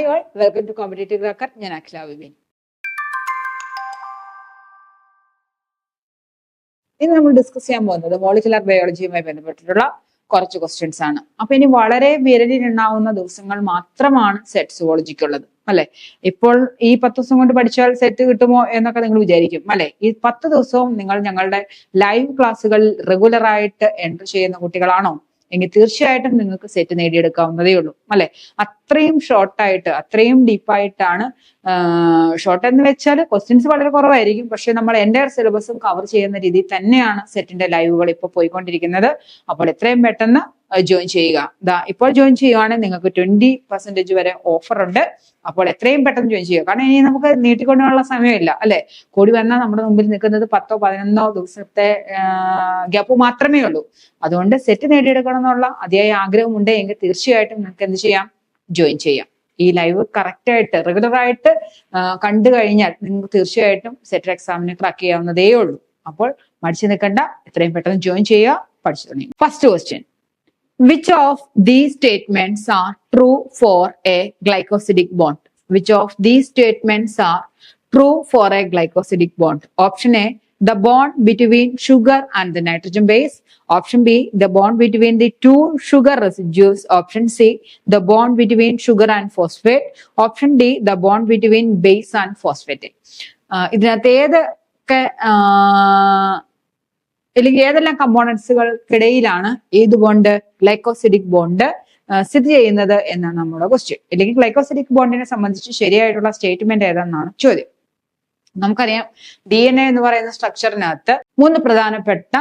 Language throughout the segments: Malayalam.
Hi all welcome to competitive cracker ഞാൻ അഖില വിബിൻ ഇന്ന് നമ്മൾ ഡിസ്കസ് ചെയ്യാൻ പോകുന്നത് മോളിക്കുലർ ബയോളജിയുമായി ബന്ധപ്പെട്ടിട്ടുള്ള കുറച്ച് ക്വസ്റ്റ്യൻസ് ആണ്. അപ്പൊ ഇനി വളരെ വിരലിലുണ്ടാവുന്ന ദിവസങ്ങൾ മാത്രമാണ് സെറ്റ് സുവോളജിക്കുള്ളത് അല്ലെ? ഇപ്പോൾ ഈ പത്ത് ദിവസം കൊണ്ട് പഠിച്ചാൽ സെറ്റ് കിട്ടുമോ എന്നൊക്കെ നിങ്ങൾ വിചാരിക്കും. അല്ലെ? ഈ പത്ത് ദിവസവും നിങ്ങൾ ഞങ്ങളുടെ ലൈവ് ക്ലാസ്സുകൾ റെഗുലർ ആയിട്ട് എൻട്രി ചെയ്യുന്ന കുട്ടികളാണോ? എങ്കിൽ തീർച്ചയായിട്ടും നിങ്ങൾക്ക് സെറ്റ് നേടിയെടുക്കാവുന്നതേ ഉള്ളൂ. അല്ലെ? അത്രയും ഷോർട്ടായിട്ട് അത്രയും ഡീപ്പായിട്ടാണ് ഷോർട്ട് എന്ന് വെച്ചാൽ ക്വസ്റ്റ്യൻസ് വളരെ കുറവായിരിക്കും. പക്ഷെ നമ്മൾ എന്റെ സിലബസും കവർ ചെയ്യുന്ന രീതിയിൽ തന്നെയാണ് സെറ്റിന്റെ ലൈവുകൾ ഇപ്പോൾ പോയിക്കൊണ്ടിരിക്കുന്നത്. അപ്പോൾ എത്രയും പെട്ടെന്ന് ജോയിൻ ചെയ്യുക. ദാ ഇപ്പോൾ ജോയിൻ ചെയ്യുകയാണെങ്കിൽ നിങ്ങൾക്ക് ട്വന്റി പെർസെന്റേജ് വരെ ഓഫർ ഉണ്ട്. അപ്പോൾ എത്രയും പെട്ടെന്ന് ജോയിൻ ചെയ്യുക. കാരണം ഇനി നമുക്ക് നീട്ടിക്കൊണ്ടുള്ള സമയമില്ല അല്ലെ? കൂടി വന്നാൽ നമ്മുടെ മുമ്പിൽ നിൽക്കുന്നത് പത്തോ പതിനൊന്നോ ദിവസത്തെ ഗ്യാപ്പ് മാത്രമേ ഉള്ളൂ. അതുകൊണ്ട് സെറ്റ് നേടിയെടുക്കണം എന്നുള്ള അതിയായ ആഗ്രഹമുണ്ട് എങ്കിൽ തീർച്ചയായിട്ടും നിങ്ങൾക്ക് എന്ത് ചെയ്യാം? ജോയിൻ ചെയ്യാം. ഈ ലൈവ് കറക്റ്റ് ആയിട്ട് റെഗുലർ ആയിട്ട് കണ്ടു കഴിഞ്ഞാൽ നിങ്ങൾക്ക് തീർച്ചയായിട്ടും സെറ്റ് എക്സാമിന് ക്രാക്ക് ചെയ്യാവുന്നതേ ഉള്ളൂ. അപ്പോൾ മടിച്ചു നിൽക്കണ്ട എത്രയും പെട്ടെന്ന് ജോയിൻ ചെയ്യുക പഠിച്ചു തുടങ്ങി. First question Which of these statements are true for a glycosidic bond which of these statements are true for a glycosidic bond option A the bond between sugar and the nitrogen base. Option B, the bond between the two sugar residues. Option C, the bond between sugar and phosphate. Option D, the bond between base and phosphate. ആഹ് ഇതിനകത്ത് ഏതൊക്കെ ആഹ് അല്ലെങ്കിൽ ഏതെല്ലാം കമ്പോണൻസുകൾക്കിടയിലാണ് ഏത് ബോണ്ട് ഗ്ലൈക്കോസിഡിക് ബോണ്ട് സ്ഥിതി ചെയ്യുന്നത് എന്നാണ് നമ്മുടെ ക്വസ്റ്റ്യൻ അല്ലെങ്കിൽ ഗ്ലൈക്കോസിഡിക് ബോണ്ടിനെ സംബന്ധിച്ച് ശരിയായിട്ടുള്ള സ്റ്റേറ്റ്മെന്റ് ഏതെന്നാണ് ചോദ്യം. നമുക്കറിയാം ഡി എൻ എ എന്ന് പറയുന്ന സ്ട്രക്ചറിനകത്ത് മൂന്ന് പ്രധാനപ്പെട്ട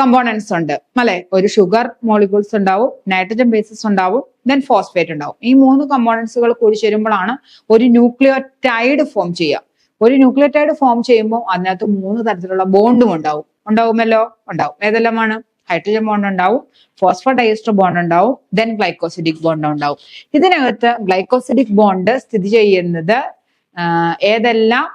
കമ്പോണൻസ് ഉണ്ട്. അല്ലെ? ഒരു ഷുഗർ മോളിക്യൂൾസ് ഉണ്ടാവും നൈട്രജൻ ബേസസ് ഉണ്ടാവും ദെൻ ഫോസ്ഫേറ്റ് ഉണ്ടാവും. ഈ മൂന്ന് കമ്പോണൻസുകൾ കൂടി ചേരുമ്പോഴാണ് ഒരു ന്യൂക്ലിയോടൈഡ് ഫോം ചെയ്യുക. ഒരു ന്യൂക്ലിയോടൈഡ് ഫോം ചെയ്യുമ്പോൾ അതിനകത്ത് മൂന്ന് തരത്തിലുള്ള ബോണ്ടും ഉണ്ടാവും. ഉണ്ടാവുമല്ലോ? ഉണ്ടാവും. ഏതെല്ലാമാണ്? ഹൈഡ്രജൻ ബോണ്ട് ഉണ്ടാവും ഫോസ്ഫോഡൈസ്റ്റർ ബോണ്ട് ഉണ്ടാവും ദെൻ ഗ്ലൈക്കോസിഡിക് ബോണ്ട് ഉണ്ടാവും. ഇതിനകത്ത് ഗ്ലൈക്കോസിഡിക് ബോണ്ട് സ്ഥിതി ചെയ്യുന്നത് ഏതെല്ലാം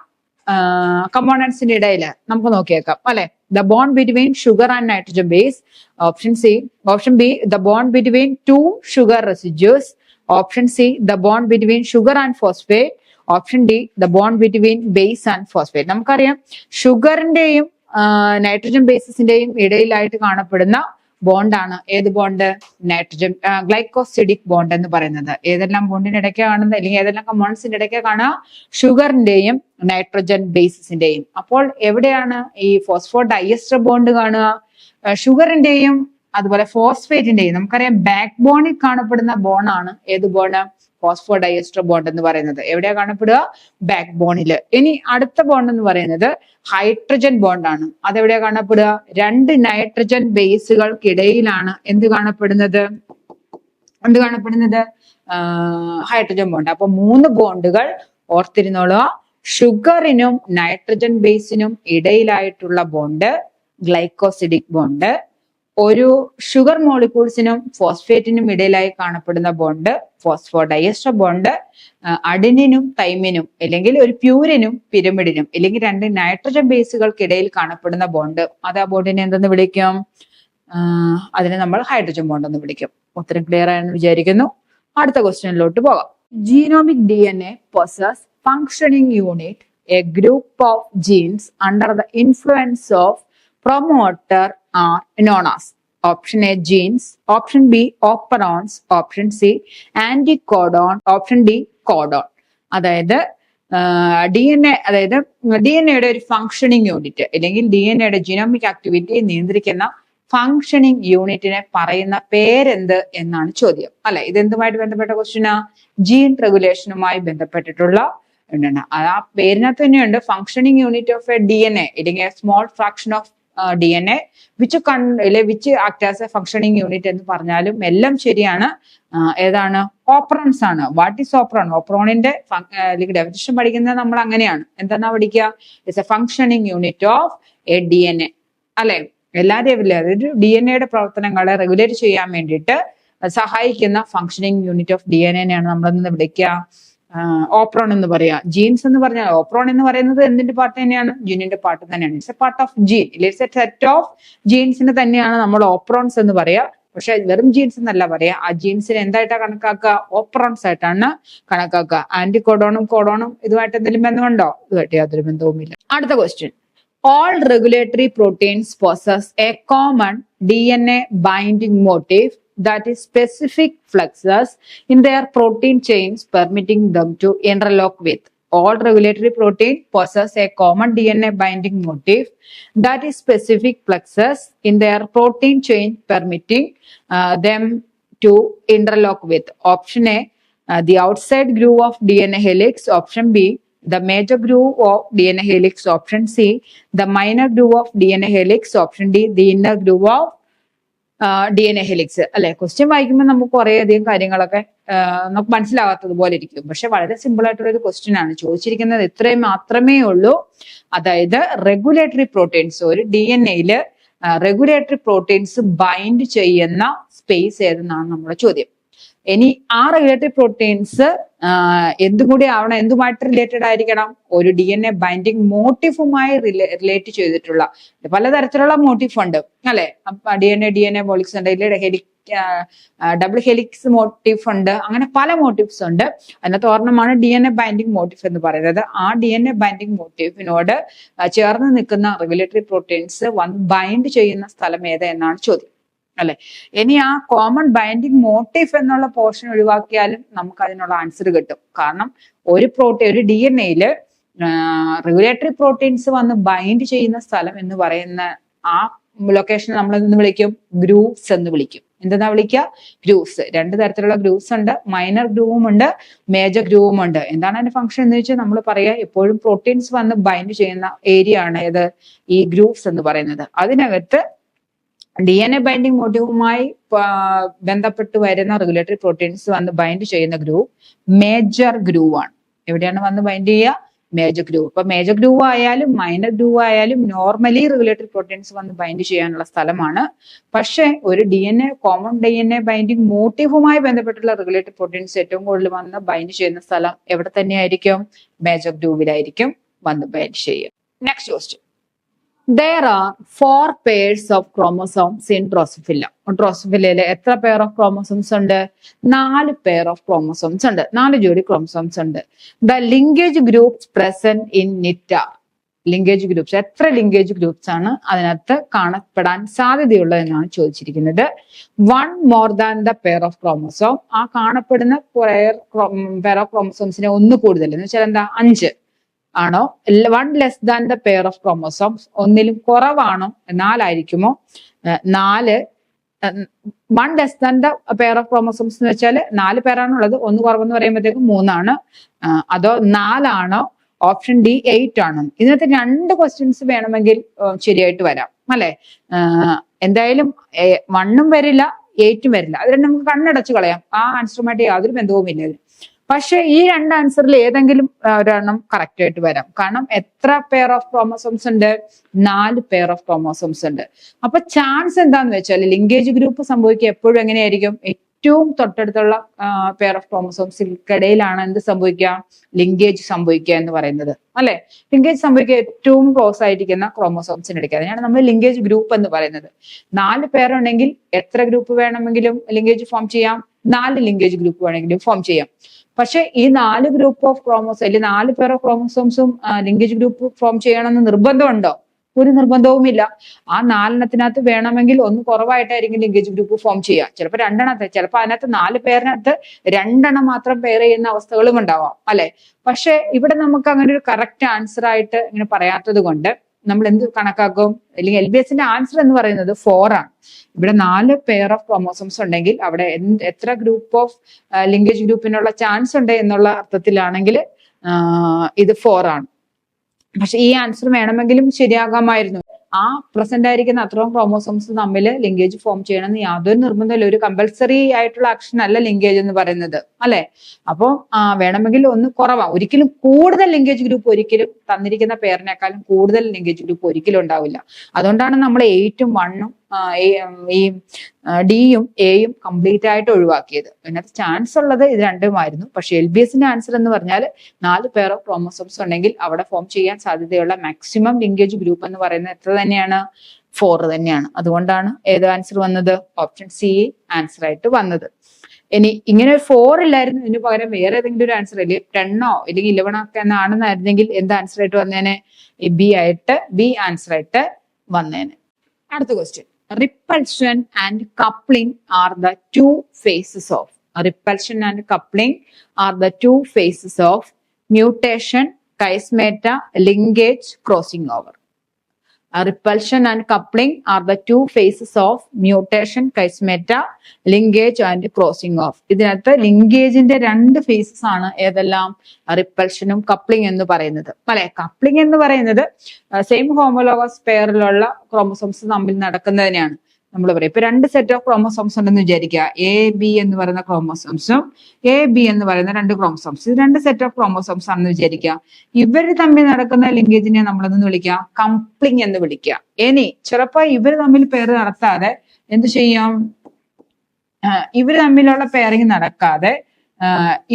കമ്പോണൻസിന്റെ ഇടയിൽ നമുക്ക് നോക്കിയേക്കാം അല്ലെ? The bond between sugar and nitrogen base option C option B the bond between two sugar residues option C the bond between sugar and phosphate option D the bond between base and phosphate നമുക്കറിയാം ഷുഗറിന്റെയും നൈട്രജൻ ബേസിന്റെയും ഇടയിലായിട്ട് കാണപ്പെടുന്ന ബോണ്ടാണ് ഏത് ബോണ്ട് നൈട്രജൻ ഗ്ലൈക്കോസിഡിക് ബോണ്ട് എന്ന് പറയുന്നത്. ഏതെല്ലാം ബോണ്ടിന്റെ ഇടയ്ക്ക് കാണുന്നത്? അല്ലെങ്കിൽ ഏതെല്ലാം കമ്പോണൻസിന്റെ ഇടയ്ക്ക് കാണുക? ഷുഗറിന്റെയും നൈട്രജൻ ബേസിന്റെയും അപ്പോൾ എവിടെയാണ് ഈ ഫോസ്ഫോ ഡയസ്റ്റർ ബോണ്ട് കാണുക ഷുഗറിന്റെയും അതുപോലെ ഫോസ്ഫേറ്റിന്റെയും നമുക്കറിയാം ബാക്ക് ബോണിൽ കാണപ്പെടുന്ന ബോണാണ് ഏത് ബോണ്ട് ഫോസ്ഫോ ഡയസ്റ്റർ ബോണ്ട് എന്ന് പറയുന്നത്. എവിടെയാ കാണപ്പെടുക? ബാക്ക് ബോണിൽ ഇനി അടുത്ത ബോണ്ട് എന്ന് പറയുന്നത് ഹൈഡ്രജൻ ബോണ്ടാണ് അതെവിടെയാ കാണപ്പെടുക? രണ്ട് നൈട്രജൻ ബേസുകൾക്കിടയിലാണ് എന്ത് കാണപ്പെടുന്നത്? എന്ത് കാണപ്പെടുന്നത്? ഹൈഡ്രജൻ ബോണ്ട് അപ്പൊ മൂന്ന് ബോണ്ടുകൾ ഓർത്തിരുന്നോളുക ഷുഗറിനും നൈട്രജൻ ബേസിനും ഇടയിലായിട്ടുള്ള ബോണ്ട് ഗ്ലൈക്കോസിഡിക് ബോണ്ട് ഒരു ഷുഗർ മോളിക്യൂൾസിനും ഫോസ്ഫേറ്റിനും ഇടയിലായി കാണപ്പെടുന്ന ബോണ്ട് ഫോസ്ഫോഡയസ്റ്റർ ബോണ്ട് അഡിനിനും തൈമിനും അല്ലെങ്കിൽ ഒരു പ്യൂരിനും പിരമിഡിനും അല്ലെങ്കിൽ രണ്ട് നൈട്രജൻ ബേസുകൾക്കിടയിൽ കാണപ്പെടുന്ന ബോണ്ട് അത് ആ ബോണ്ടിനെ എന്തെന്ന് വിളിക്കും? അതിനെ നമ്മൾ ഹൈഡ്രജൻ ബോണ്ട് എന്ന് വിളിക്കും. ഉത്തരം ക്ലിയർ ആയെന്ന് വിചാരിക്കുന്നു. അടുത്ത ക്വസ്റ്റ്യനിലോട്ട് പോകാം. Genomic D N A possess functioning unit a group of genes under the influence of promoter are as option A genes option B operons option C anticodon option D codon അതായത് ഡി എൻ എ അതായത് ഡി എൻ എയുടെ ഒരു ഫങ്ഷനിങ് യൂണിറ്റ് അല്ലെങ്കിൽ ഡി എൻ എയുടെ ജിനോമിക് ആക്ടിവിറ്റി നിയന്ത്രിക്കുന്ന ഫങ്ഷനിങ് യൂണിറ്റിനെ പറയുന്ന പേരെന്ത് എന്നാണ് ചോദ്യം. അല്ലെ? ഇത് എന്തുമായിട്ട് ബന്ധപ്പെട്ട ക്വസ്റ്റ്യനാ ജീൻ റെഗുലേഷനുമായി ബന്ധപ്പെട്ടിട്ടുള്ള എന്താണ് ആ പേരിനകത്ത് തന്നെയുണ്ട്. Functioning unit of a D N A അല്ലെങ്കിൽ small fraction of D N A which can which act as a functioning unit എന്ന് പറഞ്ഞാലും എല്ലാം ശരിയാണ്. ഏതാണ്? ഓപ്രോൺസ് ആണ്. വാട്ട് ഈസ് ഓപ്രോൺ ഓപ്രോണിന്റെ അല്ലെങ്കിൽ ഡെഫിനിഷൻ പഠിക്കുന്നത് നമ്മൾ അങ്ങനെയാണ്. എന്താ പഠിക്കുക? It's a functioning unit of a D N A അല്ലെ? എല്ലാവരെയും ഇല്ലേ അതൊരു ഡി എൻ എയുടെ പ്രവർത്തനങ്ങളെ റെഗുലേറ്റ് ചെയ്യാൻ വേണ്ടിയിട്ട് സഹായിക്കുന്ന functioning unit of D N എനെയാണ് നമ്മളെന്ന് വിളിക്കുക. ഓപ്രോൺ എന്ന് പറയാ. ജീൻസ് എന്ന് പറഞ്ഞാൽ ഓപ്രോൺ എന്ന് പറയുന്നത് എന്തിന്റെ പാർട്ട് തന്നെയാണ്? ജീനിന്റെ പാർട്ട് തന്നെയാണ്. It's a part of gene it's a set of ജീൻസിന് തന്നെയാണ് നമ്മൾ ഓപ്രോൺസ് എന്ന് പറയാ. പക്ഷെ വെറും ജീൻസ് എന്നല്ല പറയാ. ആ ജീൻസിനെ എന്തായിട്ടാ കണക്കാക്കുക? ഓപ്രോൺസ് ആയിട്ടാണ് കണക്കാക്കുക. ആന്റി കോഡോണും കോഡോണും ഇതുമായിട്ട് എന്തെങ്കിലും ബന്ധമുണ്ടോ? ഇതുമായിട്ട് യാതൊരു ബന്ധവുമില്ല. അടുത്ത question all regulatory proteins regulatory a common D N A binding motif that is specific fluxes in their protein chains permitting them to interlock with. All regulatory protein possess a common DNA binding motif that is specific fluxes in their protein chain permitting uh, them to interlock with. Option A, uh, the outside groove of DNA helix. Option B, the major groove of DNA helix. Option C, the minor groove of DNA helix. Option D, the inner groove of D N A helix അല്ലെ? ക്വസ്റ്റ്യൻ വായിക്കുമ്പോൾ നമുക്ക് കുറെ അധികം കാര്യങ്ങളൊക്കെ നമുക്ക് മനസ്സിലാകാത്തതുപോലെ ഇരിക്കും. പക്ഷെ വളരെ സിമ്പിൾ ആയിട്ടുള്ള ഒരു ക്വസ്റ്റ്യൻ ആണ്. ചോദിച്ചിരിക്കുന്നത് ഇത്രയും മാത്രമേ ഉള്ളൂ. അതായത് റെഗുലേറ്ററി പ്രോട്ടീൻസ് ഒരു ഡി എൻ എയിൽ റെഗുലേറ്ററി പ്രോട്ടീൻസ് ബൈൻഡ് ചെയ്യുന്ന സ്പേസ് ഏതെന്നാണ് നമ്മുടെ ചോദ്യം. ഇനി ആ റെഗുലേറ്ററി പ്രോട്ടീൻസ് എന്തും കൂടി ആവണം എന്തുമായിട്ട് റിലേറ്റഡ് ആയിരിക്കണം? ഒരു ഡി എൻ എ ബൈൻഡിങ് മോട്ടീഫുമായി റിലേറ്റ് ചെയ്തിട്ടുള്ള പലതരത്തിലുള്ള മോട്ടീഫ് ഉണ്ട്. അല്ലെ? D N A D N A molecules ഉണ്ട്. ഇല്ലേ ഹെലിക് ഡബിൾ ഹെലിക്സ് മോട്ടീഫ് ഉണ്ട്. അങ്ങനെ പല മോട്ടീവ്സ് ഉണ്ട്. അതിനകത്ത് ഒരെണ്ണമാണ് D N A binding motif എന്ന് പറയുന്നത്. ആ ഡി എൻ എ ബൈൻഡിങ് മോട്ടീഫിനോട് ചേർന്ന് നിൽക്കുന്ന റെഗുലേറ്ററി പ്രോട്ടീൻസ് വന്ന് ബൈൻഡ് ചെയ്യുന്ന സ്ഥലം ഏത് എന്നാണ് ചോദ്യം. അല്ലെ? ഇനി ആ കോമൺ ബൈൻഡിങ് മോട്ടീഫ് എന്നുള്ള പോർഷൻ ഒഴിവാക്കിയാലും നമുക്ക് അതിനുള്ള ആൻസർ കിട്ടും. കാരണം ഒരു പ്രോട്ടീൻ ഒരു ഡി എൻ എയിൽ റെഗുലേറ്ററി പ്രോട്ടീൻസ് വന്ന് ബൈൻഡ് ചെയ്യുന്ന സ്ഥലം എന്ന് പറയുന്ന ആ ലൊക്കേഷൻ നമ്മൾ എന്ന് വിളിക്കും? ഗ്രൂസ് എന്ന് വിളിക്കും. എന്തെന്നാ വിളിക്കുക ഗ്രൂസ് രണ്ട് തരത്തിലുള്ള ഗ്രൂസ് ഉണ്ട്. മൈനർ ഗ്രൂവും ഉണ്ട്. മേജർ ഗ്രൂവും ഉണ്ട്. എന്താണ് അതിന്റെ ഫംഗ്ഷൻ എന്ന് വെച്ചാൽ നമ്മൾ പറയുക എപ്പോഴും പ്രോട്ടീൻസ് വന്ന് ബൈൻഡ് ചെയ്യുന്ന ഏരിയ ആണ് ഏത്? ഈ ഗ്രൂസ് എന്ന് പറയുന്നത്. അതിനകത്ത് ഡി എൻ എ ബൈൻഡിങ് മോട്ടീവുമായി ബന്ധപ്പെട്ട് വരുന്ന റെഗുലേറ്ററി പ്രോട്ടീൻസ് വന്ന് ബൈൻഡ് ചെയ്യുന്ന ഗ്രൂപ്പ് മേജർ ഗ്രൂവ് ആണ്. എവിടെയാണ് വന്ന് ബൈൻഡ് ചെയ്യുക? മേജർ ഗ്രൂവ് അപ്പൊ മേജർ ഗ്രൂവ് ആയാലും മൈനർ ഗ്രൂവ് ആയാലും നോർമലി റെഗുലേറ്ററി പ്രോട്ടീൻസ് വന്ന് ബൈൻഡ് ചെയ്യാനുള്ള സ്ഥലമാണ്. പക്ഷേ ഒരു D N A common D N A binding മോട്ടീവുമായി ബന്ധപ്പെട്ടുള്ള റെഗുലേറ്ററി പ്രോട്ടീൻസ് ഏറ്റവും കൂടുതൽ വന്ന് ബൈൻഡ് ചെയ്യുന്ന സ്ഥലം എവിടെ തന്നെയായിരിക്കും? മേജർ ഗ്രൂവിലായിരിക്കും വന്ന് ബൈൻഡ് ചെയ്യുക. Next question There are four pairs of chromosomes in Drosophila. ഡ്രോസോഫിലയിൽ എത്ര പെയർ ഓഫ് ക്രോമസോംസ് ഉണ്ട്? നാല് പെയർ ഓഫ് ക്രോമസോംസ് ഉണ്ട്. നാല് ജോഡി ക്രോമസോംസ് ഉണ്ട്. The linkage groups present in Nitta linkage groups എത്ര ലിങ്കേജ് ഗ്രൂപ്പ്സ് ആണ് അതിനകത്ത് കാണപ്പെടാൻ സാധ്യതയുള്ളത് എന്നാണ് ചോദിച്ചിരിക്കുന്നത്. One more than the pair of chromosome ആ കാണപ്പെടുന്ന പെയർ പെയർ ഓഫ് ക്രോമസോംസിനെ ഒന്ന് കൂടുതൽ. എന്ന് വെച്ചാൽ എന്താ? അഞ്ച്. ആണോ? One less than the pair of chromosomes ഒന്നിലും കുറവാണോ? നാലായിരിക്കുമോ? നാല് one less than the pair of chromosomes എന്ന് വെച്ചാൽ നാല് പേരാണുള്ളത്. ഒന്ന് കുറവെന്ന് പറയുമ്പോഴത്തേക്കും മൂന്നാണ്. അതോ നാലാണോ? ഓപ്ഷൻ ഡി എയ്റ്റ് ആണ്? ഇതിനകത്ത് രണ്ട് ക്വസ്റ്റ്യൻസ് വേണമെങ്കിൽ ശരിയായിട്ട് വരാം. അല്ലെ? എന്തായാലും വണ്ണും വരില്ല എയ്റ്റും വരില്ല. അത് നമുക്ക് കണ്ണടച്ച് കളയാം. ആ ആൻസറുമായിട്ട് യാതൊരു ബന്ധവുമില്ല ഇതിന്. പക്ഷെ ഈ രണ്ട് ആൻസറിൽ ഏതെങ്കിലും ഒരെണ്ണം കറക്റ്റ് ആയിട്ട് വരാം. കാരണം എത്ര പെയർ ഓഫ് ക്രോമോസോംസ് ഉണ്ട്? നാല് പെയർ ഓഫ് ക്രോമോസോംസ് ഉണ്ട്. അപ്പൊ ചാൻസ് എന്താന്ന് വെച്ചാൽ ലിങ്കേജ് ഗ്രൂപ്പ് സംഭവിക്കുക എപ്പോഴും എങ്ങനെയായിരിക്കും? ഏറ്റവും തൊട്ടടുത്തുള്ള പെയർ ഓഫ് ക്രോമസോംസിൽക്കിടയിലാണ് എന്ത് സംഭവിക്കുക? ലിങ്കേജ് സംഭവിക്കുക എന്ന് പറയുന്നത്. അല്ലെ? ലിങ്കേജ് സംഭവിക്കുക ഏറ്റവും ക്ലോസ് ആയിരിക്കുന്ന ക്രോമോസോംസിനിടയ്ക്ക് അതിനാണ് നമ്മൾ ലിങ്കേജ് ഗ്രൂപ്പ് എന്ന് പറയുന്നത്. നാല് പേരുണ്ടെങ്കിൽ എത്ര ഗ്രൂപ്പ് വേണമെങ്കിലും ലിങ്കേജ് ഫോം ചെയ്യാം? നാല് ലിങ്കേജ് ഗ്രൂപ്പ് വേണമെങ്കിലും ഫോം ചെയ്യാം. പക്ഷെ ഈ നാല് ഗ്രൂപ്പ് ഓഫ് ക്രോമോസോം അല്ലെങ്കിൽ നാല് പേർ ഓഫ് ക്രോമോസോംസും ലിങ്കേജ് ഗ്രൂപ്പ് ഫോം ചെയ്യണമെന്ന് നിർബന്ധമുണ്ടോ? ഒരു നിർബന്ധവുമില്ല. ആ നാലെണ്ണത്തിനകത്ത് വേണമെങ്കിൽ ഒന്ന് കുറവായിട്ടായിരിക്കും ലിങ്കേജ് ഗ്രൂപ്പ് ഫോം ചെയ്യുക. ചിലപ്പോൾ രണ്ടെണ്ണത്തെ ചിലപ്പോൾ അതിനകത്ത് നാല് പേരിനകത്ത് രണ്ടെണ്ണം മാത്രം പെയർ ചെയ്യുന്ന അവസ്ഥകളും ഉണ്ടാവാം അല്ലെ? പക്ഷെ ഇവിടെ നമുക്ക് അങ്ങനെ ഒരു കറക്റ്റ് ആൻസർ ആയിട്ട് ഇങ്ങനെ പറയാത്തത് കൊണ്ട് നമ്മൾ എന്ത് കണക്കാക്കും? അല്ലെങ്കിൽ എൽ ബി എസിന്റെ ആൻസർ എന്ന് പറയുന്നത് ഫോർ ആണ്. ഇവിടെ നാല് പെയർ ഓഫ് ക്രോമോസോംസ് ഉണ്ടെങ്കിൽ അവിടെ എത്ര ഗ്രൂപ്പ് ഓഫ് ലിംഗേജ് ഗ്രൂപ്പിനുള്ള ചാൻസ് ഉണ്ട് എന്നുള്ള അർത്ഥത്തിലാണെങ്കിൽ ഇത് ഫോർ ആണ്. പക്ഷെ ഈ ആൻസർ വേണമെങ്കിലും ശരിയാകാമായിരുന്നു. ആ പ്രസന്റ് ആയിരിക്കുന്ന അത്രയും ക്രോമോസോംസ് തമ്മിൽ ലിങ്കേജ് ഫോം ചെയ്യണമെന്ന് യാതൊരു നിർബന്ധമില്ല ഒരു കമ്പൽസറി ആയിട്ടുള്ള ആക്ഷൻ അല്ല ലിങ്കേജ് എന്ന് പറയുന്നത്. അല്ലെ? അപ്പോൾ വേണമെങ്കിൽ ഒന്ന് കുറവാണ് ഒരിക്കലും കൂടുതൽ ലിങ്കേജ് ഗ്രൂപ്പ് ഒരിക്കലും തന്നിരിക്കുന്ന പേരിനേക്കാളും കൂടുതൽ ലിങ്കേജ് ഗ്രൂപ്പ് ഒരിക്കലും ഉണ്ടാവില്ല. അതുകൊണ്ടാണ് നമ്മൾ എയ്റ്റും വണ്ണും ഈ ഡിയും എയും കംപ്ലീറ്റ് ആയിട്ട് ഒഴിവാക്കിയത്. അതിനകത്ത് ചാൻസ് ഉള്ളത് ഇത് രണ്ടുമായിരുന്നു. പക്ഷെ എൽ ബി എസിന്റെ ആൻസർ എന്ന് പറഞ്ഞാൽ നാല് പേർ ക്രോമോസോംസ് ഉണ്ടെങ്കിൽ അവിടെ ഫോം ചെയ്യാൻ സാധ്യതയുള്ള മാക്സിമം ലിങ്കേജ് ഗ്രൂപ്പ് എന്ന് പറയുന്നത് എത്ര തന്നെയാണ്? ഫോർ തന്നെയാണ്. അതുകൊണ്ടാണ് ഏത് ആൻസർ വന്നത്? ഓപ്ഷൻ സി ആൻസർ ആയിട്ട് വന്നത്. ഇനി ഇങ്ങനെ ഫോർ ഇല്ലായിരുന്നു. ഇതിന് പകരം വേറെ ഏതെങ്കിലും ഒരു ആൻസർ അല്ലെങ്കിൽ ടെണ്ണോ അല്ലെങ്കിൽ ഇലവണോ ഒക്കെ എന്നാണെന്നായിരുന്നെങ്കിൽ എന്ത് ആൻസർ ആയിട്ട് വന്നേനെ? ബി ആയിട്ട് ബി ആൻസർ ആയിട്ട് വന്നേനെ. അടുത്ത question repulsion and coupling are the two phases of repulsion and coupling are the two phases of mutation, chiasmata, linkage, crossing over. Repulsion and coupling are the two phases of mutation chiasmata linkage and crossing of ഇതിനകത്ത് ലിങ്കേജിന്റെ രണ്ട് ഫേസസ് ആണ് ഏതെല്ലാം റിപ്പൽഷനും കപ്ലിംഗ് എന്ന് പറയുന്നത്. അല്ലെ? കപ്ലിംഗ് എന്ന് പറയുന്നത് സെയിം ഹോമോലോഗസ് പെയറിലുള്ള ക്രോമസോംസ് തമ്മിൽ നടക്കുന്നതിനെയാണ്. നമ്മൾ പറയും. ഇപ്പൊ രണ്ട് സെറ്റ് ഓഫ് ക്രോമസോംസ് ഉണ്ടെന്ന് വിചാരിക്കുക. എ ബി എന്ന് പറയുന്ന ക്രോമസോംസും എ ബി എന്ന് പറയുന്ന രണ്ട് ക്രോമസോംസ് ഇത് രണ്ട് സെറ്റ് ഓഫ് ക്രോമസോംസ് ആണെന്ന് വിചാരിക്കുക. ഇവർ തമ്മിൽ നടക്കുന്ന ലിങ്കേജിനെ നമ്മളെന്ന് വിളിക്കുക? കംപ്ലിംഗ് എന്ന് വിളിക്കുക. ഇനി ചിലപ്പോ ഇവർ തമ്മിൽ പേര് നടത്താതെ എന്ത് ചെയ്യും? ഇവർ തമ്മിലുള്ള പെയറിങ് നടക്കാതെ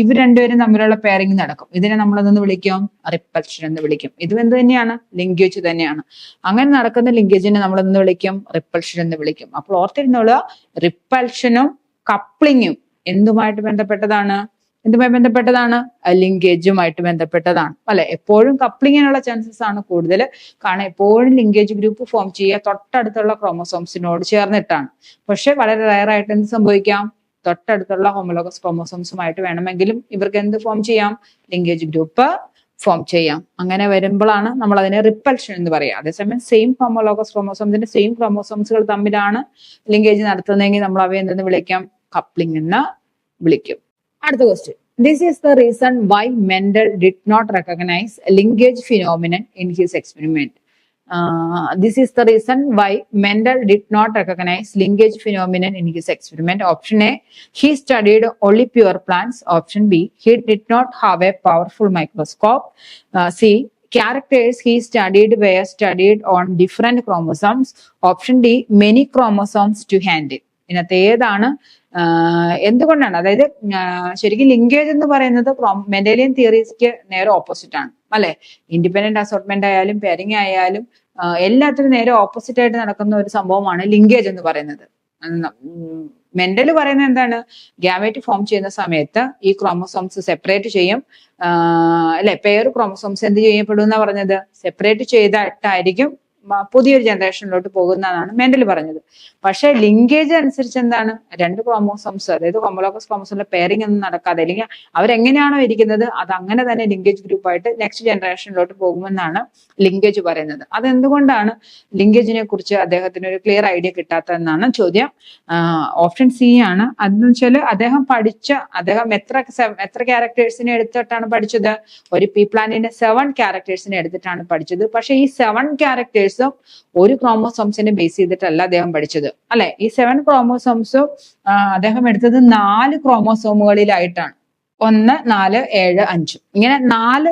ഇവർ രണ്ടുപേരും തമ്മിലുള്ള പെയറിംഗ് നടക്കും. ഇതിനെ നമ്മൾ എന്തെന്ന് വിളിക്കും? റിപ്പൽഷൻ എന്ന് വിളിക്കും. ഇത് എന്ത് തന്നെയാണ്? ലിങ്കേജ് തന്നെയാണ്. അങ്ങനെ നടക്കുന്ന ലിങ്കേജിനെ നമ്മൾ എന്ന് വിളിക്കും? റിപ്പൽഷൻ എന്ന് വിളിക്കും. അപ്പോൾ ഓർത്തിരുന്നോളുക റിപ്പൽഷനും കപ്ലിങ്ങും എന്തുമായിട്ട് ബന്ധപ്പെട്ടതാണ്? എന്തുമായി ബന്ധപ്പെട്ടതാണ്? ലിങ്കേജുമായിട്ട് ബന്ധപ്പെട്ടതാണ്. അല്ലെ? എപ്പോഴും കപ്ലിങ്ങിനുള്ള ചാൻസസ് ആണ് കൂടുതൽ. കാരണം എപ്പോഴും ലിങ്കേജ് ഗ്രൂപ്പ് ഫോം ചെയ്യുക തൊട്ടടുത്തുള്ള ക്രോമസോംസിനോട് ചേർന്നിട്ടാണ്. പക്ഷെ വളരെ റയറായിട്ട് എന്ത് സംഭവിക്കാം? തൊട്ടടുത്തുള്ള ഹോമലോഗസ് ക്രോമോസോംസുമായിട്ട് വേണമെങ്കിലും ഇവർക്ക് എന്ത് ഫോം ചെയ്യാം? ലിങ്കേജ് ഗ്രൂപ്പ് ഫോം ചെയ്യാം. അങ്ങനെ വരുമ്പോഴാണ് നമ്മൾ അതിനെ റിപ്പൽഷൻ എന്ന് പറയുക അതേസമയം സെയിം ഹോമോലോഗസ് ക്രോമോസോംസിന്റെ സെയിം ക്രോമോസോംസുകൾ തമ്മിലാണ് ലിങ്കേജ് നടത്തുന്നതെങ്കിൽ നമ്മൾ അവയെ എന്തെന്ന് വിളിക്കാം? കപ്ലിംഗ് എന്ന് വിളിക്കും. അടുത്ത question this is the reason why Mendel did not recognise linkage phenomenon in his experiment Uh, is the reason why Mendel did not recognize linkage phenomenon in his experiment. Option A, he studied only pure plants. Option B, he did not have a powerful microscope. Uh, C, characters he studied were studied on different chromosomes. Option D, many chromosomes to handle. ഇതിനകത്ത് ഏതാണ് എന്തുകൊണ്ടാണ് അതായത് ശരിക്കും ലിങ്കേജ് എന്ന് പറയുന്നത് മെന്റേലിയൻ തിയറീസ്ക്ക് നേരെ ഓപ്പോസിറ്റ് ആണ് അല്ലെ? ഇൻഡിപെൻഡന്റ് അസോർട്ട്മെന്റ് ആയാലും പെരിങ് ആയാലും എല്ലാത്തിനും നേരെ ഓപ്പോസിറ്റ് ആയിട്ട് നടക്കുന്ന ഒരു സംഭവമാണ് ലിങ്കേജ് എന്ന് പറയുന്നത്. മെന്റൽ പറയുന്നത് എന്താണ്? ഗ്യാമേറ്റ് ഫോം ചെയ്യുന്ന സമയത്ത് ഈ ക്രോമസോംസ് സെപ്പറേറ്റ് ചെയ്യും. അല്ലെ? പെയർ ക്രോമസോംസ് എന്ത് ചെയ്യപ്പെടും എന്നാ പറഞ്ഞത്? സെപ്പറേറ്റ് ചെയ്തിട്ടായിരിക്കും പുതിയൊരു ജനറേഷനിലോട്ട് പോകുന്നതാണ് മെന്റൽ പറഞ്ഞത്. പക്ഷേ ലിങ്കേജ് അനുസരിച്ച് എന്താണ്? രണ്ട് ക്രോമോസോംസ് അതായത് ഹോമോലോഗസ് ക്രോമോസോമിന്റെ പെയറിംഗ് ഒന്നും നടക്കാതെ അല്ലെങ്കിൽ അവരെങ്ങനെയാണോ ഇരിക്കുന്നത് അത് അങ്ങനെ തന്നെ ലിങ്കേജ് ഗ്രൂപ്പായിട്ട് നെക്സ്റ്റ് ജനറേഷനിലോട്ട് പോകുമെന്നാണ് ലിങ്കേജ് പറയുന്നത്. അതെന്തുകൊണ്ടാണ് ലിങ്കേജിനെ കുറിച്ച് അദ്ദേഹത്തിന് ഒരു ക്ലിയർ ഐഡിയ കിട്ടാത്തതെന്നാണ് ചോദ്യം. ഓപ്ഷൻ സി ആണ്. അതെന്ന് വെച്ചാൽ അദ്ദേഹം പഠിച്ച അദ്ദേഹം എത്ര എത്ര ക്യാരക്ടേഴ്സിനെ എടുത്തിട്ടാണ് പഠിച്ചത്? ഒരു പി പ്ലാനിന്റെ സെവൻ ക്യാരക്ടേഴ്സിനെ എടുത്തിട്ടാണ് പഠിച്ചത്. പക്ഷെ ഈ സെവൻ ക്യാരക്ടേഴ്സും ഒരു ക്രോമോസോംസിനെ ബേസ് ചെയ്തിട്ടല്ല അദ്ദേഹം പഠിച്ചത്. അല്ലെ? ഈ സെവൻ ക്രോമോസോംസ് അദ്ദേഹം എടുത്തത് നാല് ക്രോമോസോമുകളിലായിട്ടാണ് ഒന്ന് നാല് ഏഴ് അഞ്ച്. ഇങ്ങനെ നാല്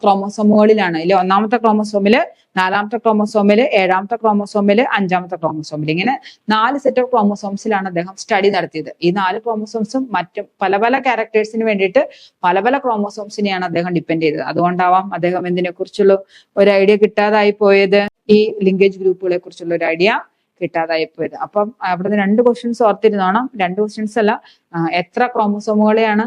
ക്രോമോസോമുകളിലാണ്. ഇല്ല ഒന്നാമത്തെ ക്രോമോസോമിൽ നാലാമത്തെ ക്രോമോസോമിൽ ഏഴാമത്തെ ക്രോമോസോമിൽ അഞ്ചാമത്തെ ക്രോമോസോമിൽ. ഇങ്ങനെ നാല് സെറ്റ് ഓഫ് ക്രോമോസോംസിലാണ് അദ്ദേഹം സ്റ്റഡി നടത്തിയത്. ഈ നാല് ക്രോമോസോംസും മറ്റും പല പല ക്യാരക്ടേഴ്സിന് വേണ്ടിയിട്ട് പല പല ക്രോമോസോംസിനെയാണ് അദ്ദേഹം ഡിപ്പെൻഡ് ചെയ്തത്. അതുകൊണ്ടാവാം അദ്ദേഹം ഇതിനെ കുറിച്ചുള്ള ഒരു ഐഡിയ കിട്ടാതായി പോയത്. ഈ ലിങ്കേജ് ഗ്രൂപ്പുകളെ കുറിച്ചുള്ള ഒരു ഐഡിയ കിട്ടാതായി പോയത്. അപ്പം അവിടുന്ന് രണ്ട് ക്വസ്റ്റ്യൻസ് ഓർത്തിരുന്നോണം. രണ്ട് ക്വസ്റ്റ്യൻസ് അല്ല എത്ര ക്രോമോസോമുകളെയാണ്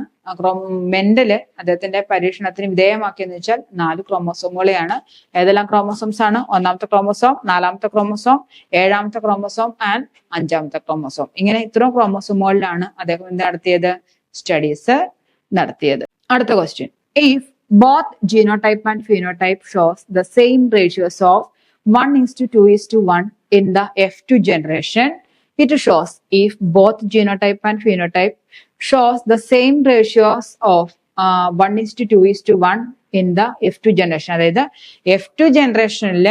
മെന്റൽ അദ്ദേഹത്തിന്റെ പരീക്ഷണത്തിന് വിധേയമാക്കിയെന്ന് വെച്ചാൽ നാല് ക്രോമോസോമുകളെയാണ് ഏതെല്ലാം ക്രോമോസോംസ് ആണ്? ഒന്നാമത്തെ ക്രോമോസോം നാലാമത്തെ ക്രോമോസോം ഏഴാമത്തെ ക്രോമോസോം ആൻഡ് അഞ്ചാമത്തെ ക്രോമോസോം ഇങ്ങനെ ഇത്രയും ക്രോമോസോമുകളിലാണ് അദ്ദേഹം എന്ത് നടത്തിയത്? സ്റ്റഡീസ് നടത്തിയത്. അടുത്ത question if both genotype and phenotype shows the same ratios of 1 is to 2 is to 1 in the F2 generation. It shows if both genotype and phenotype shows the same ratios of uh, 1 is to 2 is to 1 in the F2 generation. അതായത് എഫ് ടു ജനറേഷനിൽ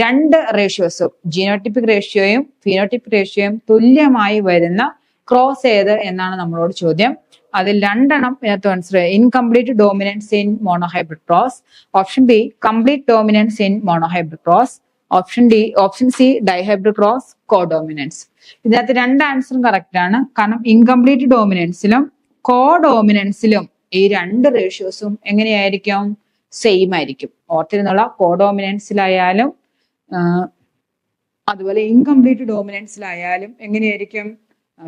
രണ്ട് റേഷ്യോസും ജീനോട്ടിപ്പിക് റേഷ്യോയും ഫിനോട്ടിപ്പിക് റേഷ്യോയും തുല്യമായി വരുന്ന ക്രോസ് ഏത് എന്നാണ് നമ്മളോട് ചോദ്യം അതിൽ രണ്ടെണ്ണം ഇതിനകത്ത് മനസ്സിലായി incomplete dominance in monohybrid cross option B complete dominance in monohybrid cross option D option C dihybrid cross co dominance ഇതിനകത്ത് രണ്ട് ആൻസറും കറക്റ്റ് ആണ്. കാരണം ഇൻകംപ്ലീറ്റ് ഡോമിനൻസിലും കോ ഡോമിനൻസിലും ഈ രണ്ട് റേഷ്യോസും എങ്ങനെയായിരിക്കും? സെയിം ആയിരിക്കും. ഓർത്തിരുന്നുള്ള കോ ഡോമിനൻസിലായാലും അതുപോലെ ഇൻകംപ്ലീറ്റ് ഡോമിനൻസിലായാലും എങ്ങനെയായിരിക്കും?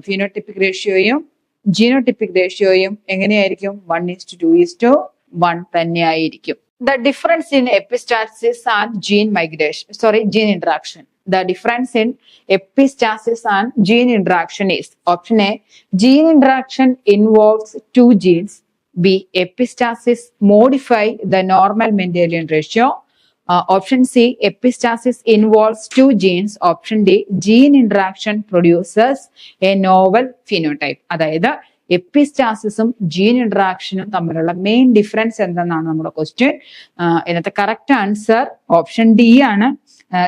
ഫിനോട്ടിപ്പിക് റേഷ്യോയും ജീനോട്ടിപ്പിക് റേഷ്യോയും എങ്ങനെയായിരിക്കും? One is two is to one തന്നെയായിരിക്കും. The difference in epistasis and gene migration sorry gene interaction the difference in epistasis and gene interaction is option A gene interaction involves two genes B epistasis modify the normal Mendelian ratio option C epistasis involves two genes option D gene interaction producers a novel phenotype അതായത് എപ്പിസ്റ്റാസിസും ജീൻ ഇന്ററാക്ഷനും തമ്മിലുള്ള മെയിൻ ഡിഫറൻസ് എന്തെന്നാണ് നമ്മുടെ ക്വസ്റ്റ്യൻ ഇന്നത്തെ കറക്റ്റ് ആൻസർ ഓപ്ഷൻ ഡി ആണ്.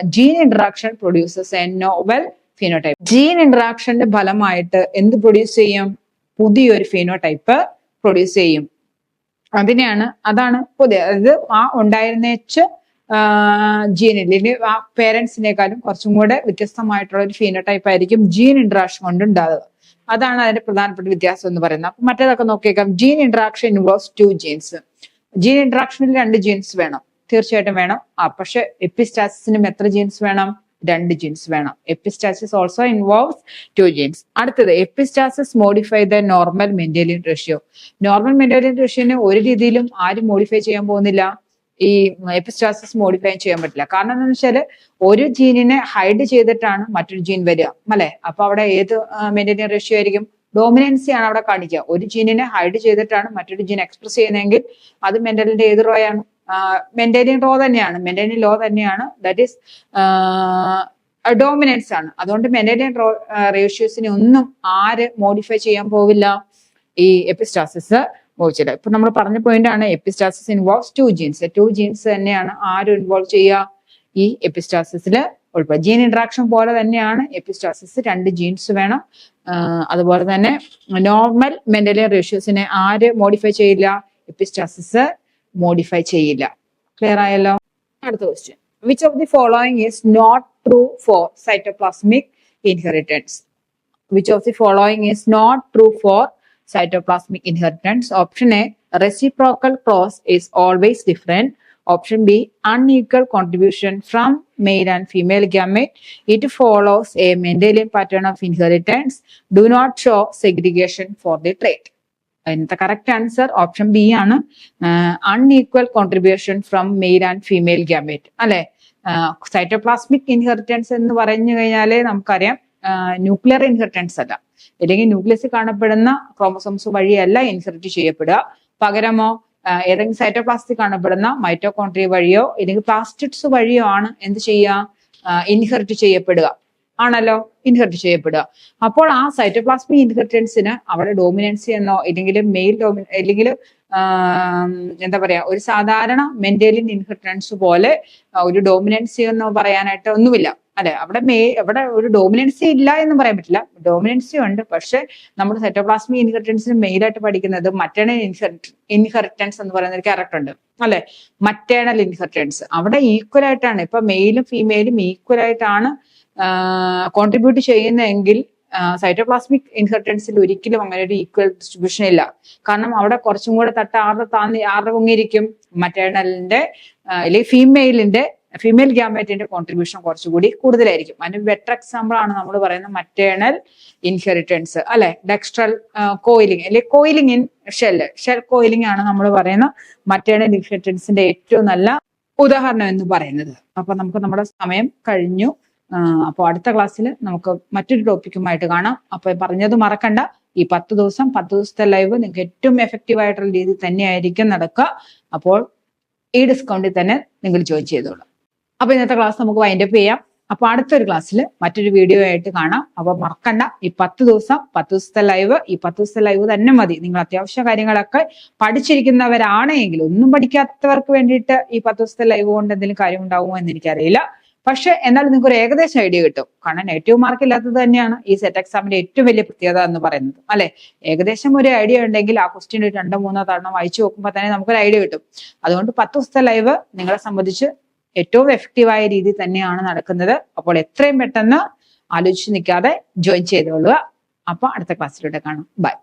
Gene interaction producers a novel phenotype gene ഇന്ററാക്ഷന്റെ ഫലമായിട്ട് എന്ത് പ്രൊഡ്യൂസ് ചെയ്യും? പുതിയൊരു ഫിനോടൈപ്പ് പ്രൊഡ്യൂസ് ചെയ്യും. അതിനെയാണ് അതാണ് പുതിയ അതായത് ആ ഉണ്ടായിരുന്നേച്ച് ജീനിൽ ആ പേരൻസിനേക്കാളും കുറച്ചും കൂടെ വ്യത്യസ്തമായിട്ടുള്ള ഒരു ഫീനോടൈപ്പ് ആയിരിക്കും ജീൻ ഇന്ററാക്ഷൻ കൊണ്ട് ഉണ്ടാകുക അതാണ് അതിന്റെ പ്രധാനപ്പെട്ട വ്യത്യാസം എന്ന് പറയുന്നത്. അപ്പൊ മറ്റേതൊക്കെ നോക്കിയേക്കാം. Gene interaction involves two genes gene ഇന്ററാക്ഷനിൽ രണ്ട് ജീൻസ് വേണം. തീർച്ചയായിട്ടും വേണം. ആ പക്ഷെ എപ്പിസ്റ്റാസിനും എത്ര ജീൻസ് വേണം? രണ്ട് ജീൻസ് വേണം. Epistasis also involves two genes അടുത്തത് epistasis modify the normal Mendelian ratio normal Mendelian റേഷ്യോനെ ഒരു രീതിയിലും ആരും മോഡിഫൈ ചെയ്യാൻ പോകുന്നില്ല. ഈ എപ്പിസ്റ്റാസിസ് മോഡിഫൈ ചെയ്യാൻ പറ്റില്ല. കാരണം എന്താണെന്ന് വെച്ചാൽ ഒരു ജീനിനെ ഹൈഡ് ചെയ്തിട്ടാണ് മറ്റൊരു ജീൻ വരിക. അല്ലെ? അപ്പൊ അവിടെ ഏത് മെന്റലിയൻ റേഷ്യോ ആയിരിക്കും? ഡോമിനൻസി ആണ് അവിടെ കാണിക്കുക. ഒരു ജീനിനെ ഹൈഡ് ചെയ്തിട്ടാണ് മറ്റൊരു ജീൻ എക്സ്പ്രസ് ചെയ്യുന്നതെങ്കിൽ അത് മെന്റലിന്റെ ഏത് റോ ആണ്? മെന്റലിയൻ റോ തന്നെയാണ്. മെന്റലിൻ ലോ തന്നെയാണ്. ദാറ്റ് ഈസ് ഡോമിനൻസ് ആണ്. അതുകൊണ്ട് മെന്റലിൻ റോ റേഷ്യോസിനെ ഒന്നും ആര് മോഡിഫൈ ചെയ്യാൻ പോവില്ല ഈ എപ്പിസ്റ്റാസിസ് മോഹിച്ചില്ല ഇപ്പൊ നമ്മൾ പറഞ്ഞ പോയിന്റ് ആണ് epistasis involves two genes two genes തന്നെയാണ് ആരും ഇൻവോൾവ് ചെയ്യുക? ഈ എപ്പിസ്റ്റാസിസിൽ ഉൾപ്പെടുക. ജീൻ ഇന്ററാക്ഷൻ പോലെ തന്നെയാണ് എപ്പിസ്റ്റാസിസ് രണ്ട് ജീൻസ് വേണം. അതുപോലെ തന്നെ നോർമൽ മെന്റലിയൻ റേഷ്യോസിനെ ആര് മോഡിഫൈ ചെയ്യില്ല? എപ്പിസ്റ്റാസിസ് മോഡിഫൈ ചെയ്യില്ല. ക്ലിയർ ആയല്ലോ? അടുത്ത question which of the following is not true for cytoplasmic inheritance which of the following is not true for cytoplasmic inheritance. Option A, reciprocal cross is always different. Option B, unequal contribution from male and female gamete. It follows a Mendelian pattern of inheritance. Do not show segregation for the trait. അതിനകത്തെ കറക്റ്റ് ആൻസർ ഓപ്ഷൻ ബി ആണ് unequal contribution from male and female gamete അല്ലെ സൈറ്റോപ്ലാസ്മിക് ഇൻഹെറിറ്റൻസ് എന്ന് പറഞ്ഞു കഴിഞ്ഞാൽ നമുക്കറിയാം ന്യൂക്ലിയർ ഇൻഹെറിറ്റൻസ് അല്ല അല്ലെങ്കിൽ ന്യൂക്ലിയസിൽ കാണപ്പെടുന്ന ക്രോമസോംസ് വഴിയല്ല ഇൻസെർട്ട് ചെയ്യപ്പെടുക. പകരമോ ഏതെങ്കിലും സൈറ്റോപ്ലാസ്റ്റിക് കാണപ്പെടുന്ന മൈറ്റോകോൺട്രിയ വഴിയോ അല്ലെങ്കിൽ പ്ലാസ്റ്റിഡ്സ് വഴിയോ ആണ് എന്ത് ചെയ്യുക? ഇൻഹെറിറ്റ് ചെയ്യപ്പെടുക. ആണല്ലോ? ഇൻഹെറിറ്റ് ചെയ്യപ്പെടുക. അപ്പോൾ ആ സൈറ്റോപ്ലാസ്മിക് ഇൻഹെറിറ്റൻസിന് അവിടെ ഡോമിനൻസി എന്നോ ഇല്ലെങ്കിൽ മെയിൽ ഡോമി അല്ലെങ്കിൽ എന്താ പറയാ ഒരു സാധാരണ മെന്റലിൻ ഇൻഹെറിറ്റൻസ് പോലെ ഒരു ഡോമിനൻസി എന്നോ പറയാനായിട്ട് ഒന്നുമില്ല. അല്ലെ അവിടെ മേ അവിടെ ഒരു ഡോമിനൻസി ഇല്ല എന്ന് പറയാൻ പറ്റില്ല. ഡോമിനൻസി ഉണ്ട് പക്ഷെ നമ്മൾ സെറ്റോപ്ലാസ്മിക് ഇൻഹെറിറ്റൻസിന് മെയിനായിട്ട് പഠിക്കുന്നത് മറ്റേണൽ ഇൻഹെറിറ്റൻസ് എന്ന് പറയുന്ന ഒരു ക്യാരക്ടർ ഉണ്ട്. അല്ലെ മറ്റേണൽ ഇൻഹെറിറ്റൻസ് അവിടെ ഈക്വൽ ആയിട്ടാണ് ഇപ്പൊ മെയിലും ഫീമെയിലും ഈക്വൽ ആയിട്ടാണ് കോൺട്രിബ്യൂട്ട് ചെയ്യുന്നതെങ്കിൽ സൈറ്റോപ്ലാസ്മിക് ഇൻഹെറിറ്റൻസിൽ ഒരിക്കലും അങ്ങനെ ഒരു ഈക്വൽ ഡിസ്ട്രിബ്യൂഷൻ ഇല്ല. കാരണം അവിടെ കുറച്ചും കൂടെ തട്ട് ആറ് താന്നി ആറ് പൊങ്ങിയിരിക്കും മറ്റേണലിന്റെ അല്ലെങ്കിൽ ഫീമെയിലിന്റെ ഫീമെയിൽ ഗ്യാമേറ്റിന്റെ കോൺട്രിബ്യൂഷൻ കുറച്ചുകൂടി കൂടുതലായിരിക്കും. അതിന് ബെറ്റർ എക്സാമ്പിൾ ആണ് നമ്മൾ പറയുന്ന മറ്റേണൽ ഇൻഹെറിറ്റൻസ് അല്ലെ? ഡെക്സ്ട്രൽ കോയിലിംഗ് അല്ലെ? Coiling in shell shell coiling ആണ് നമ്മൾ പറയുന്ന മറ്റേണൽ ഇൻഹെറിറ്റൻസിന്റെ ഏറ്റവും നല്ല ഉദാഹരണം എന്ന് പറയുന്നത്. അപ്പൊ നമുക്ക് നമ്മുടെ സമയം കഴിഞ്ഞു. അപ്പോൾ അടുത്ത ക്ലാസ്സിൽ നമുക്ക് മറ്റൊരു ടോപ്പിക്കുമായിട്ട് കാണാം. അപ്പൊ പറഞ്ഞത് മറക്കണ്ട. ഈ പത്ത് ദിവസം പത്ത് ദിവസത്തെ ലൈവ് നിങ്ങൾക്ക് ഏറ്റവും എഫക്റ്റീവ് ആയിട്ടുള്ള രീതിയിൽ തന്നെയായിരിക്കും നടക്കുക. അപ്പോൾ ഈ ഡിസ്കൗണ്ടിൽ തന്നെ നിങ്ങൾ ജോയിൻ ചെയ്തോളൂ. അപ്പൊ ഇന്നത്തെ ക്ലാസ് നമുക്ക് വൈൻഡപ്പ് ചെയ്യാം. അപ്പൊ അടുത്തൊരു ക്ലാസ്സിൽ മറ്റൊരു വീഡിയോ ആയിട്ട് കാണാം. അപ്പൊ മറക്കണ്ട. ഈ പത്ത് ദിവസം പത്ത് ദിവസത്തെ ലൈവ് ഈ പത്ത് ദിവസത്തെ ലൈവ് തന്നെ മതി. നിങ്ങൾ അത്യാവശ്യ കാര്യങ്ങളൊക്കെ പഠിച്ചിരിക്കുന്നവരാണെങ്കിൽ ഒന്നും പഠിക്കാത്തവർക്ക് വേണ്ടിയിട്ട് ഈ പത്ത് ദിവസത്തെ ലൈവ് കൊണ്ട് എന്തെങ്കിലും കാര്യം ഉണ്ടാവുമോ എന്ന് എനിക്കറിയില്ല. പക്ഷെ എന്നാൽ നിങ്ങൾക്ക് ഒരു ഏകദേശം ഐഡിയ കിട്ടും. കാരണം നെഗറ്റീവ് മാർക്ക് ഇല്ലാത്തത് തന്നെയാണ് ഈ സെറ്റ് എക്സാമിന്റെ ഏറ്റവും വലിയ പ്രത്യേകത എന്ന് പറയുന്നത്. അല്ലെ? ഏകദേശം ഒരു ഐഡിയ ഉണ്ടെങ്കിൽ ആ ക്വസ്റ്റ്യൻ രണ്ടോ മൂന്നോ തവണ വായിച്ചു നോക്കുമ്പോൾ തന്നെ നമുക്കൊരു ഐഡിയ കിട്ടും. അതുകൊണ്ട് പത്ത് ദിവസത്തെ ലൈവ് നിങ്ങളെ സംബന്ധിച്ച് ഏറ്റവും എഫക്റ്റീവായ രീതി തന്നെയാണ് നടക്കുന്നത്. അപ്പോൾ എത്രയും പെട്ടെന്ന് ആലോചിച്ച് നിൽക്കാതെ ജോയിൻ ചെയ്തോളുക. അപ്പൊ അടുത്ത ക്ലാസ്സിലൂടെ കാണാം. ബൈ